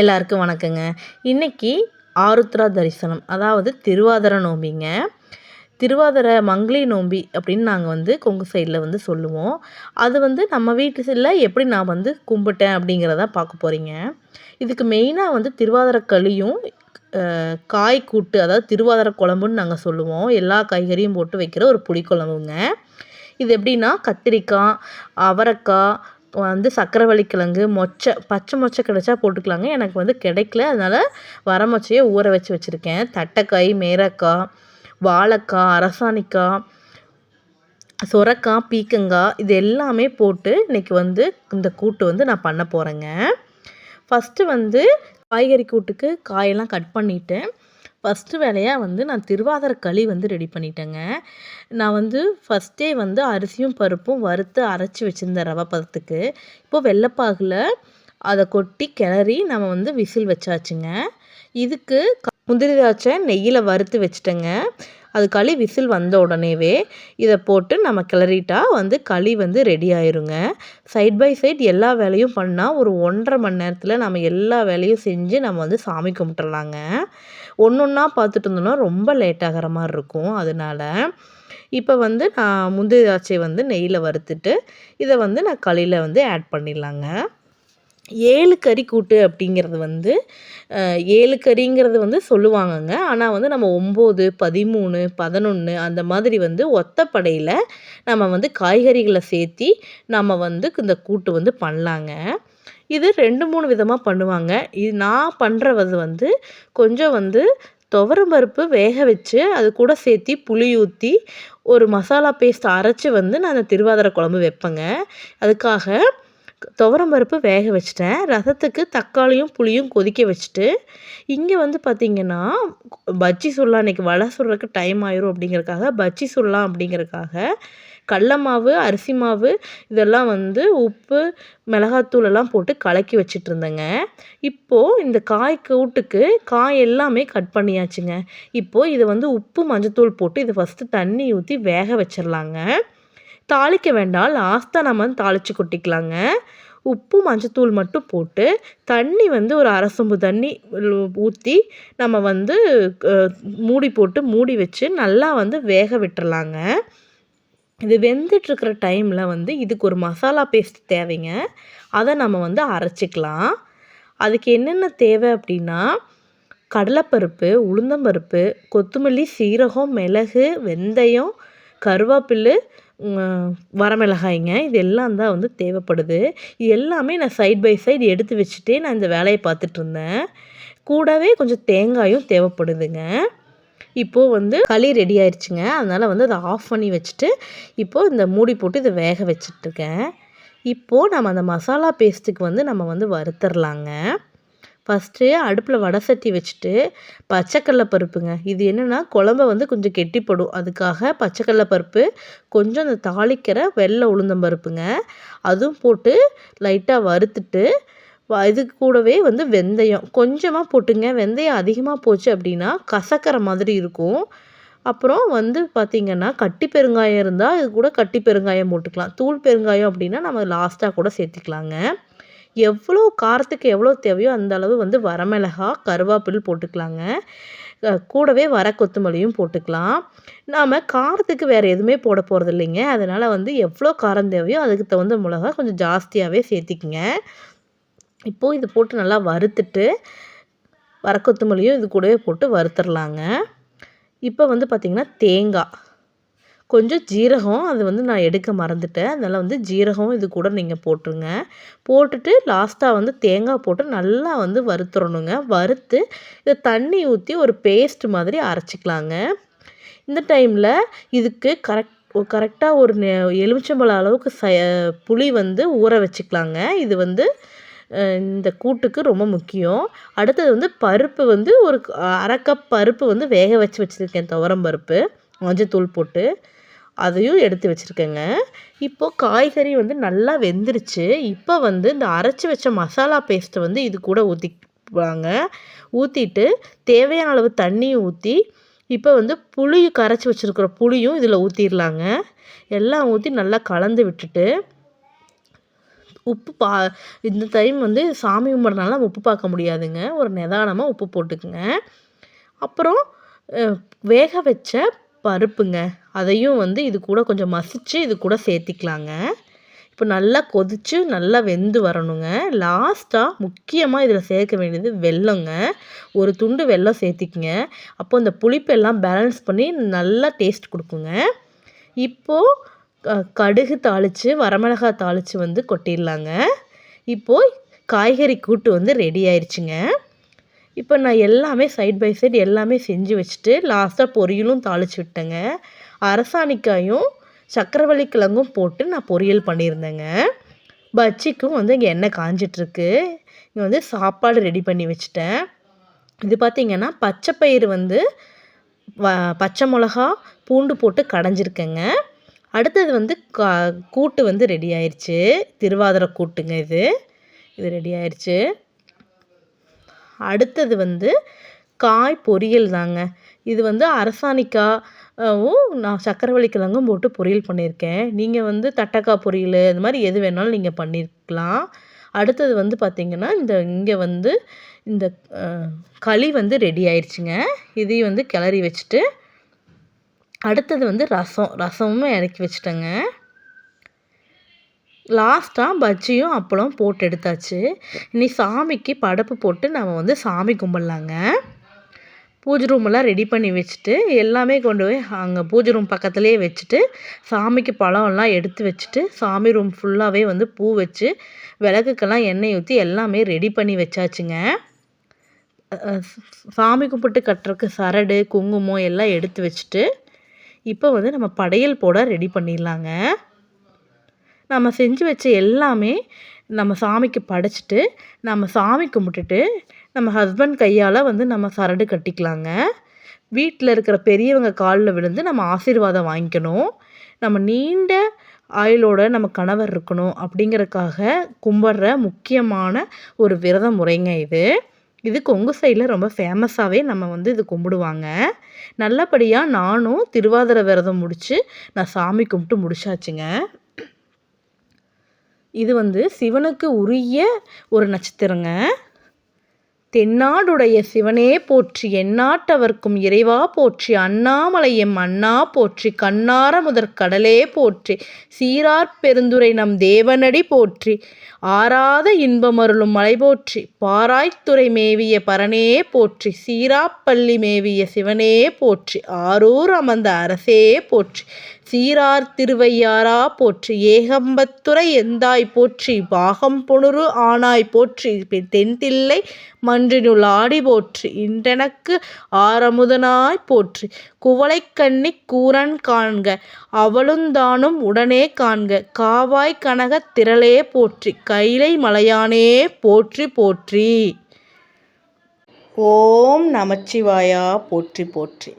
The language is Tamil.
எல்லாருக்கும் வணக்கங்க. இன்றைக்கி ஆருத்ரா தரிசனம் அதாவது திருவாதிர நோம்பிங்க. திருவாதிர மங்களி நோம்பி அப்படின்னு நாங்கள் வந்து கொங்கு சைடில் வந்து சொல்லுவோம். அது வந்து நம்ம வீட்டு சைடில் எப்படி நான் வந்து கும்பிட்டேன் அப்படிங்கிறத பார்க்க போகிறீங்க இதுக்கு மெயினாக வந்து திருவாதிர களியும் காய் கூட்டு அதாவது திருவாதிர குழம்புன்னு நாங்கள் சொல்லுவோம். எல்லா காய்கறியும் போட்டு வைக்கிற ஒரு புளிக்குழம்புங்க. இது எப்படின்னா கத்திரிக்காய் அவரைக்காய் வந்து சக்கரவள்ளி கிழங்கு மொச்சை பச்சை மொச்சை கிடச்சா போட்டுக்கலாங்க. எனக்கு வந்து கிடைக்கல. அதனால் வர மொச்சையை ஊற வச்சு வச்சுருக்கேன். தட்டைக்காய் மேரக்காய் வாழைக்காய் அரசாணிக்காய் சுரக்காய் பீக்கங்காய் இது எல்லாமே போட்டு இன்றைக்கி வந்து இந்த கூட்டு வந்து நான் பண்ண போகிறேங்க ஃபஸ்ட்டு வந்து காய்கறி கூட்டுக்கு காயெல்லாம் கட் பண்ணிவிட்டேன் ஃபஸ்ட்டு வேலையாக வந்து நான் திருவாதிர களி வந்து ரெடி பண்ணிட்டேங்க. நான் வந்து ஃபஸ்ட்டே வந்து அரிசியும் பருப்பும் வறுத்து அரைச்சி வச்சுருந்தேன் ரவை பதத்துக்கு. இப்போது வெள்ளைப்பாகில் அதை கொட்டி கிளறி நம்ம வந்து விசில் வச்சாச்சுங்க. இதுக்கு முந்திரி திராட்சை நெய்யில் வறுத்து வச்சுட்டேங்க. அது களி விசில் வந்த உடனேவே இதை போட்டு நம்ம கிளறிட்டா வந்து களி வந்து ரெடி ஆயிருங்க. சைட் பை சைட் எல்லா வேலையும் பண்ணால் ஒரு ஒன்றரை மணி நேரத்தில் நம்ம எல்லா வேலையும் செஞ்சு நம்ம வந்து சாமி கும்பிட்டுறலாங்க. ஒன்று ஒன்றா பார்த்துட்டு இருந்தோம்னா ரொம்ப லேட் ஆகிற மாதிரி இருக்கும் அதனால் இப்போ வந்து நான் முந்திரி திராட்சை வந்து நெய்யில் வறுத்துட்டு இதை வந்து நான் களியில் வந்து ஆட் பண்ணிடலாங்க. ஏழு கறி கூட்டு அப்படிங்கிறது வந்து ஏழு கறிங்கிறது வந்து சொல்லுவாங்கங்க. ஆனால் வந்து நம்ம ஒம்பது பதிமூணு பதினொன்று அந்த மாதிரி வந்து ஒத்தப்படையில் நம்ம வந்து காய்கறிகளை சேர்த்தி நம்ம வந்து இந்த கூட்டு வந்து பண்ணலாங்க. இது ரெண்டு மூணு விதமாக பண்ணுவாங்க. இது நான் பண்ணுறது வந்து கொஞ்சம் வந்து துவரம் பருப்பு வேக வச்சு அது கூட சேர்த்து புளி ஊற்றி ஒரு மசாலா பேஸ்ட் அரைச்சி வந்து நான் அந்த திருவாதிரை குழம்பு வைப்பேங்க. அதுக்காக துவரம் பருப்பு வேக வச்சிட்டேன். ரசத்துக்கு தக்காளியும் புளியும் கொதிக்க வச்சுட்டு இங்கே வந்து பார்த்திங்கன்னா பஜ்ஜி சுடலாம் இன்றைக்கி வடை சுடுறதுக்கு டைம் ஆயிரும் அப்படிங்கிறக்காக பஜ்ஜி சுடலாம் அப்படிங்கிறக்காக கடல மாவு அரிசி மாவு இதெல்லாம் வந்து உப்பு மிளகாத்தூள் எல்லாம் போட்டு கலக்கி வச்சிட்ருந்தேங்க இப்போது இந்த காய் கூட்டுக்கு காய் எல்லாமே கட் பண்ணியாச்சுங்க. இப்போது இதை வந்து உப்பு மஞ்சத்தூள் போட்டு இதை ஃபஸ்ட்டு தண்ணி ஊற்றி வேக வச்சிடலாங்க தாளிக்க வேண்டாம் லாஸ்ட்டாக நம்ம வந்து தாளித்து கொட்டிக்கலாங்க. உப்பு மஞ்சத்தூள் மட்டும் போட்டு தண்ணி வந்து ஒரு அரை சொம்பு தண்ணி ஊற்றி நம்ம வந்து மூடி போட்டு மூடி வச்சு நல்லா வந்து வேக விட்டுறலாங்க. இது வெந்துட்டுருக்கிற டைமில் வந்து இதுக்கு ஒரு மசாலா பேஸ்ட் தேவைங்க. அதை நம்ம வந்து அரைச்சிக்கலாம். அதுக்கு என்னென்ன தேவை அப்படின்னா கடலைப்பருப்பு உளுந்தம்பருப்பு கொத்தமல்லி சீரகம் மிளகு வெந்தயம் கருவேப்பிலை வரமிளகாய்ங்க. இது எல்லாம் தான் வந்து தேவைப்படுது. இது எல்லாமே நான் சைட் பை சைடு எடுத்து வச்சுட்டே நான் இந்த வேலையை பார்த்துட்ருந்தேன் கூடவே கொஞ்சம் தேங்காயும் தேவைப்படுதுங்க. இப்போது வந்து களி ரெடி ஆயிடுச்சுங்க அதனால் வந்து அதை ஆஃப் பண்ணி வச்சுட்டு இப்போது இந்த மூடி போட்டு இதை வேக வச்சிட்ருக்கேன் இப்போது நம்ம அந்த மசாலா பேஸ்ட்டுக்கு வந்து நம்ம வந்து வறுத்துடலாங்க ஃபஸ்ட்டு அடுப்பில் வடை சட்டி வச்சுட்டு பச்சைக்கடலை பருப்புங்க இது என்னென்னா குழம்ப வந்து கொஞ்சம் கெட்டிப்படும். அதுக்காக பச்சைக்கடலை பருப்பு கொஞ்சம் அந்த தாளிக்கிற வெள்ளை உளுந்தம் பருப்புங்க அதுவும் போட்டு லைட்டாக வறுத்துட்டு இது கூடவே வந்து வெந்தயம். கொஞ்சமாக போட்டுங்க. வெந்தயம் அதிகமாக போச்சு அப்படின்னா கசக்கிற மாதிரி இருக்கும். அப்புறம் வந்து பார்த்திங்கன்னா கட்டி பெருங்காயம் இருந்தால் இது கூட கட்டி பெருங்காயம் போட்டுக்கலாம். தூள் பெருங்காயம் அப்படின்னா நம்ம லாஸ்ட்டாக கூட சேர்த்துக்கலாங்க. எவ்வளோ காரத்துக்கு எவ்வளோ தேவையோ அந்த அளவு வந்து வரமிளகா கருவேப்பில் போட்டுக்கலாங்க. கூடவே வர கொத்தமல்லியும் போட்டுக்கலாம். நாம் காரத்துக்கு வேறு எதுவுமே போட போகிறது இல்லைங்க அதனால் வந்து எவ்வளோ காரம் தேவையோ அதுக்கு தகுந்த மிளகா கொஞ்சம் ஜாஸ்தியாகவே சேர்த்திக்கங்க. இப்போது இது போட்டு நல்லா வறுத்துட்டு வர கொத்தமல்லியும் இது கூடவே போட்டு வறுத்துடலாங்க இப்போ வந்து பார்த்திங்கன்னா தேங்காய். கொஞ்சம் ஜீரகம் அது வந்து நான் எடுக்க மறந்துட்டேன். அதனால் வந்து ஜீரகம் இது கூட நீங்கள் போட்டுருங்க. போட்டுட்டு லாஸ்ட்டாக வந்து தேங்காய் போட்டு நல்லா வந்து வறுத்துறணுங்க. வறுத்து இதை தண்ணி ஊற்றி ஒரு பேஸ்ட் மாதிரி அரைச்சிக்கலாங்க. இந்த டைமில் இதுக்கு கரெக்ட் கரெக்டாக ஒரு எலுமிச்சம்பழம் அளவுக்கு ச புளி வந்து ஊற வச்சுக்கலாங்க. இது வந்து இந்த கூட்டுக்கு ரொம்ப முக்கியம். அடுத்தது வந்து பருப்பு வந்து ஒரு அரை கப் பருப்பு வந்து வேக வச்சு வச்சுருக்கேன். துவரம் பருப்பு மஞ்சத்தூள் போட்டு அதையும் எடுத்து வச்சுருக்கேங்க. இப்போது காய்கறி வந்து நல்லா வெந்துருச்சு. இப்போ வந்து இந்த அரைச்சி வச்ச மசாலா பேஸ்ட்டை வந்து இது கூட ஊற்றிக்குவாங்க ஊற்றிட்டு தேவையான அளவு தண்ணியும் ஊற்றி இப்போ வந்து புளியும் கரைச்சி வச்சுருக்கிற புளியும் இதில் ஊற்றிடலாங்க எல்லாம் ஊற்றி நல்லா கலந்து விட்டுட்டு உப்பு பா இந்த டைம் வந்து சாமி கும்பிட்றனால உப்பு பார்க்க முடியாதுங்க. ஒரு நிதானமாக உப்பு போட்டுக்குங்க. அப்புறம் வேக வச்ச பருப்புங்க. அதையும் வந்து இது கூட கொஞ்சம் மசித்து இது கூட சேர்த்திக்கலாங்க. இப்போ நல்லா கொதித்து நல்லா வெந்து வரணுங்க. லாஸ்ட்டாக முக்கியமாக இதில் சேர்க்க வேண்டியது வெல்லங்க. ஒரு துண்டு வெல்லம் சேர்த்திக்கிங்க. அப்போ இந்த புளிப்பெல்லாம் பேலன்ஸ் பண்ணி நல்லா டேஸ்ட் கொடுக்குங்க. இப்போது கடுகு தாளித்து வரமிளகாய் தாளித்து வந்து கொட்டிடலாங்க. இப்போது காய்கறி கூட்டு வந்து ரெடி ஆயிடுச்சுங்க இப்போ நான் எல்லாமே சைட் பை சைடு எல்லாமே செஞ்சு வச்சுட்டு லாஸ்ட்டாக பொரியலும் தாளித்து விட்டேங்க. அரசாணிக்காயும் சக்கரவள்ளி கிழங்கும் போட்டு நான் பொரியல் பண்ணியிருந்தேங்க. பஜ்ஜிக்கும் வந்து இங்கே எண்ணெய் காஞ்சிட்ருக்கு. இங்கே வந்து சாப்பாடு ரெடி பண்ணி வச்சுட்டேன். இது பார்த்திங்கன்னா பச்சை பயிறு வந்து வ பச்சை மிளகா பூண்டு போட்டு கடைஞ்சிருக்கேங்க. அடுத்தது வந்து கா கூட்டு வந்து ரெடி ஆயிடுச்சு திருவாதிரை கூட்டுங்க இது. இது ரெடி ஆயிடுச்சு அடுத்தது வந்து காய் பொரியல் தாங்க. இது வந்து அரசாணிக்காவும் நான் சக்கரவள்ளி கிழங்கும் போட்டு பொரியல் பண்ணியிருக்கேன். நீங்கள் வந்து தட்டக்காய் பொரியல் இந்த மாதிரி எது வேணாலும் நீங்கள் பண்ணியிருக்கலாம். அடுத்தது வந்து பார்த்திங்கன்னா இந்த இங்கே வந்து இந்த களி வந்து ரெடி ஆயிடுச்சுங்க இதையும் வந்து கிளறி வச்சுட்டு அடுத்தது வந்து ரசம். ரசமும் இறக்கி வச்சுட்டேங்க. லாஸ்ட்டாக பஜ்ஜியும் அப்பளம் போட்டு எடுத்தாச்சு. இனி சாமிக்கு படப்பு போட்டு நம்ம வந்து சாமி கும்பிட்லாங்க. பூஜை ரூமெல்லாம் ரெடி பண்ணி வச்சுட்டு எல்லாமே கொண்டு போய் அங்கே பூஜை ரூம் பக்கத்துலேயே வச்சுட்டு சாமிக்கு பழம்லாம் எடுத்து வச்சுட்டு சாமி ரூம் ஃபுல்லாகவே வந்து பூ வச்சு விளக்குக்கெல்லாம் எண்ணெய் ஊற்றி எல்லாமே ரெடி பண்ணி வச்சாச்சுங்க. சாமி கும்பிட்டு கட்டுறக்கு சரடு குங்குமம் எல்லாம் எடுத்து வச்சுட்டு இப்போ வந்து நம்ம படையல் போட ரெடி பண்ணிடலாங்க. நம்ம செஞ்சு வச்ச எல்லாமே நம்ம சாமிக்கு படைச்சிட்டு நம்ம சாமி கும்பிட்டுட்டு நம்ம ஹஸ்பண்ட் கையால் வந்து நம்ம சரடு கட்டிக்கலாங்க. வீட்டில் இருக்கிற பெரியவங்க காலில் விழுந்து நம்ம ஆசீர்வாதம் வாங்கிக்கணும். நம்ம நீண்ட ஆயுளோட நம்ம கணவர் இருக்கணும் அப்படிங்கிறதுக்காக கும்பிட்ற முக்கியமான ஒரு விரத முறைங்க இது. இது கொங்கு சைடில் ரொம்ப ஃபேமஸாகவே நம்ம வந்து இது கும்பிடுவாங்க. நல்லபடியாக நானும் திருவாதிரை விரதம் முடித்து நான் சாமி கும்பிட்டு முடிச்சாச்சுங்க. இது வந்து சிவனுக்கு உரிய ஒரு நட்சத்திரங்க. தென்னாடுடைய சிவனே போற்றி எந்நாட்டவர்க்கும் இறைவா போற்றி அண்ணாமலையம் அண்ணா போற்றி கண்ணார முதற் கடலே போற்றி சீரார் பெருந்துரை நம் தேவனடி போற்றி ஆறாத இன்பமருளும் மலை போற்றி பாராய்த்துறை மேவிய பரனே போற்றி சீராப்பள்ளி மேவிய சிவனே போற்றி ஆரூர் அமர்ந்த அரசே போற்றி சீரார் திருவையாரா போற்றி ஏகம்பத்துறை எந்தாய் போற்றி பாகம் பொணுரு ஆனாய் போற்றி தென்தில்லை மன்றினுள் ஆடி போற்றி. இன்றெனக்கு ஆரமுதனாய் போற்றி. குவளைக்கண்ணி கூரன் காண்க அவளுந்தானும் உடனே காண்க. காவாய் கனக திரளே போற்றி. கைலை மலையானே போற்றி போற்றி. ஓம் நமச்சிவாயா போற்றி போற்றி.